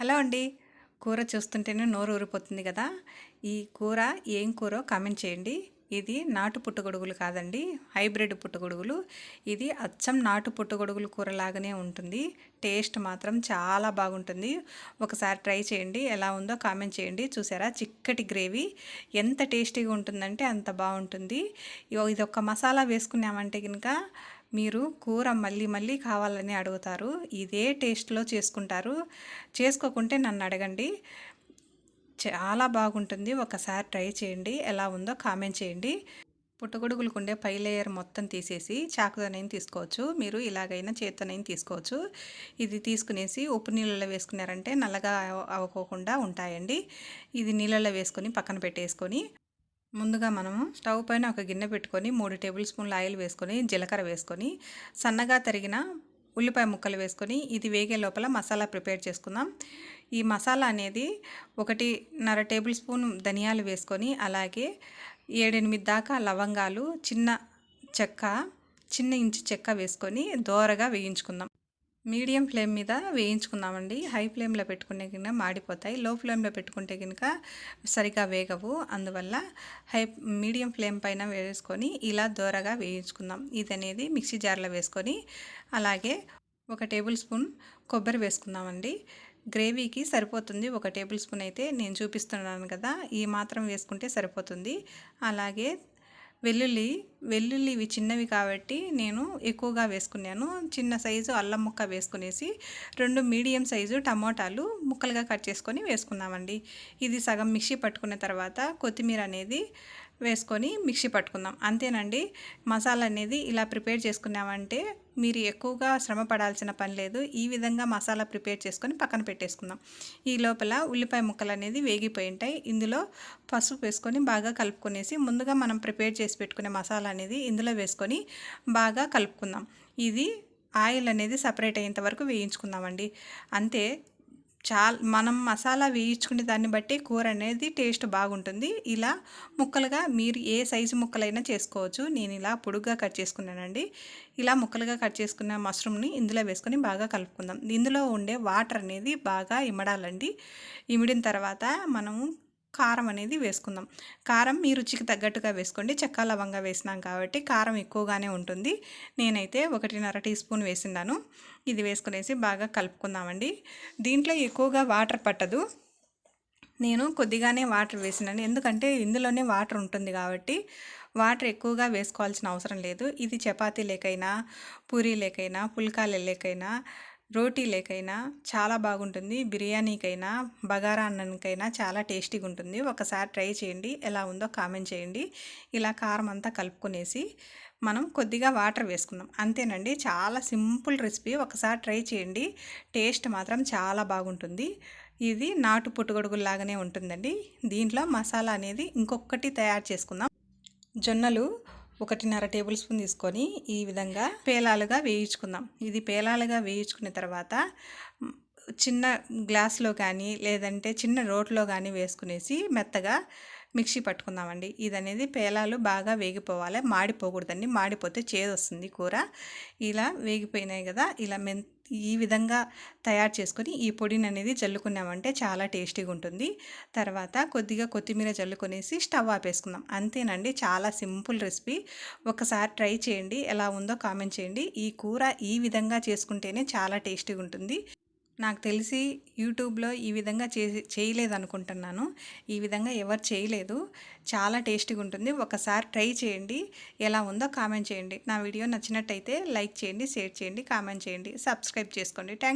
Hello అండి. కూర చూస్తుంటేనే నోరు ఊరిపోతుంది కదా. ఈ కూర ఏం కూరో కామెంట్ చేయండి. ఇది నాటు పుట్టగొడుగులు కాదండి. హైబ్రిడ్ పుట్టగొడుగులు. ఇది అచ్చం నాటు పుట్టగొడుగులు కూర లాగానే ఉంటుంది. టేస్ట్ మాత్రం చాలా బాగుంటుంది. ఒకసారి ట్రై చేయండి. ఎలా ఉందో కామెంట్ చేయండి. చూసారా? చిక్కటి గ్రేవీ. ఎంత టేస్టీగా ఉంటుందంటే అంత బాగుంటుంది. ఇది ఒక మసాలా వేసుకున్నామంటే కనుక మీరు కూర మళ్ళీ మళ్ళీ కావాలని అడుగుతారు. ఇదే టేస్ట్లో చేసుకుంటారు. చేసుకోకుంటే నన్ను అడగండి. చాలా బాగుంటుంది. ఒకసారి ట్రై చేయండి. ఎలా ఉందో కామెంట్ చేయండి. పుట్టగొడుగులకు ఉండే పై లేయర్ మొత్తం తీసేసి చాకుతోనైనా తీసుకోవచ్చు. మీరు ఇలాగైనా చేతితోనైనా తీసుకోవచ్చు. ఇది తీసుకునేసి ఉప్పు నీళ్ళలో వేసుకున్నారంటే నల్లగా అవ్వకోకుండా ఉంటాయండి. ఇది నీళ్ళలో వేసుకొని పక్కన పెట్టేసుకొని ముందుగా మనము స్టవ్ పైన ఒక గిన్నె పెట్టుకొని మూడు టేబుల్ స్పూన్ల ఆయిల్ వేసుకొని జీలకర్ర వేసుకొని సన్నగా తరిగిన ఉల్లిపాయ ముక్కలు వేసుకొని ఇది వేగే లోపల మసాలా ప్రిపేర్ చేసుకుందాం. ఈ మసాలా అనేది ఒకటిన్నర టేబుల్ స్పూన్ ధనియాలు వేసుకొని అలాగే ఏడెనిమిది దాకా లవంగాలు చిన్న చెక్క చిన్న ఇంచు చెక్క వేసుకొని దోరగా వేయించుకుందాం. మీడియం ఫ్లేమ్ మీద వేయించుకుందామండి. హై ఫ్లేమ్లో పెట్టుకునే కనుక మాడిపోతాయి. లో ఫ్లేమ్లో పెట్టుకుంటే కనుక సరిగా వేగవు. అందువల్ల హై మీడియం ఫ్లేమ్ పైన వేసుకొని ఇలా దోరగా వేయించుకుందాం. ఇది అనేది మిక్సీ జార్లో వేసుకొని అలాగే ఒక టేబుల్ స్పూన్ కొబ్బరి వేసుకుందామండి. గ్రేవీకి సరిపోతుంది. ఒక టేబుల్ స్పూన్ అయితే నేను చూపిస్తున్నాను కదా ఈ మాత్రం వేసుకుంటే సరిపోతుంది. అలాగే వెల్లుల్లి వెల్లుల్లి ఇవి చిన్నవి కాబట్టి నేను ఎక్కువగా వేసుకున్నాను. చిన్న సైజు అల్లం ముక్క వేసుకునేసి రెండు మీడియం సైజు టమోటాలు ముక్కలుగా కట్ చేసుకొని వేసుకున్నామండి. ఇది సగం మిక్సీ పట్టుకున్న తర్వాత కొత్తిమీర అనేది వేసుకొని మిక్సీ పట్టుకుందాం. అంతేనండి మసాలా అనేది ఇలా ప్రిపేర్ చేసుకున్నామంటే మీరు ఎక్కువగా శ్రమ పడాల్సిన పని లేదు. ఈ విధంగా మసాలా ప్రిపేర్ చేసుకొని పక్కన పెట్టేసుకుందాం. ఈ లోపల ఉల్లిపాయ ముక్కలు అనేది వేగిపోయి ఉంటాయి. ఇందులో పసుపు వేసుకొని బాగా కలుపుకునేసి ముందుగా మనం ప్రిపేర్ చేసి పెట్టుకునే మసాలా అనేది ఇందులో వేసుకొని బాగా కలుపుకుందాం. ఇది ఆయిల్ అనేది సపరేట్ అయ్యేంత వరకు వేయించుకుందామండి. అంతే చాలా మనం మసాలా వేయించుకునే దాన్ని బట్టి కూర అనేది టేస్ట్ బాగుంటుంది. ఇలా ముక్కలుగా మీరు ఏ సైజు ముక్కలైనా చేసుకోవచ్చు. నేను ఇలా పొడుగ్గా కట్ చేసుకున్నానండి. ఇలా ముక్కలుగా కట్ చేసుకున్న మష్రూమ్ని ఇందులో వేసుకొని బాగా కలుపుకుందాం. ఇందులో ఉండే వాటర్ అనేది బాగా ఇమడాలండి. ఇమిడిన తర్వాత మనము కారం అనేది వేసుకుందాం. కారం మీ రుచికి తగ్గట్టుగా వేసుకోండి. చెక్క లవంగా వేసినాం కాబట్టి కారం ఎక్కువగానే ఉంటుంది. నేనైతే ఒకటిన్నర టీ స్పూన్ వేసినాను ఇది వేసుకునేసి బాగా కలుపుకుందామండి. దీంట్లో ఎక్కువగా వాటర్ పట్టదు. నేను కొద్దిగానే వాటర్ వేసినాను. ఎందుకంటే ఇందులోనే వాటర్ ఉంటుంది కాబట్టి వాటర్ ఎక్కువగా వేసుకోవాల్సిన అవసరం లేదు. ఇది చపాతీ లేకైనా పూరీ లేకైనా పుల్కాల లేకైనా రోటీ లేకైనా చాలా బాగుంటుంది. బిర్యానీకైనా బగారా అన్నానికైనా చాలా టేస్టీగా ఉంటుంది ఒకసారి ట్రై చేయండి. ఎలా ఉందో కామెంట్ చేయండి. ఇలా కారం అంతా కలుపుకునేసి మనం కొద్దిగా వాటర్ వేసుకుందాం అంతేనండి. చాలా సింపుల్ రెసిపీ. ఒకసారి ట్రై చేయండి. టేస్ట్ మాత్రం చాలా బాగుంటుంది. ఇది నాటు పుట్టుగొడుగులాగానే ఉంటుందండి. దీంట్లో మసాలా అనేది ఇంకొకటి తయారు చేసుకుందాం. జొన్నలు ఒకటిన్నర టేబుల్ స్పూన్ తీసుకొని ఈ విధంగా పేలాలుగా వేయించుకుందాం. ఇది పేలాలుగా వేయించుకున్న తర్వాత చిన్న గ్లాస్లో కానీ లేదంటే చిన్న రోట్లో కానీ వేసుకునేసి మెత్తగా మిక్సీ పట్టుకుందామండి. ఇది అనేది పేలాలు బాగా వేగిపోవాలి. మాడిపోకూడదండి. మాడిపోతే చేదు వస్తుంది కూర. ఇలా వేగిపోయినాయి కదా ఇలా మెన్ ఈ విధంగా తయారు చేసుకొని ఈ పొడిని అనేది జల్లుకున్నామంటే చాలా టేస్టీగా ఉంటుంది తర్వాత కొద్దిగా కొత్తిమీర జల్లుకొనేసి స్టవ్ ఆపేసుకుందాం. అంతేనండి చాలా సింపుల్ రెసిపీ. ఒకసారి ట్రై చేయండి. ఎలా ఉందో కామెంట్ చేయండి. ఈ కూర ఈ విధంగా చేసుకుంటేనే చాలా టేస్టీగా ఉంటుంది నాకు తెలిసి యూట్యూబ్లో ఈ విధంగా చే చేయలేదనుకుంటున్నాను. ఈ విధంగా ఎవరు చేయలేదు. చాలా టేస్టీగా ఉంటుంది. ఒకసారి ట్రై చేయండి. ఎలా ఉందో కామెంట్ చేయండి. నా వీడియో నచ్చినట్టయితే లైక్ చేయండి షేర్ చేయండి కామెంట్ చేయండి. సబ్స్క్రైబ్ చేసుకోండి. థ్యాంక్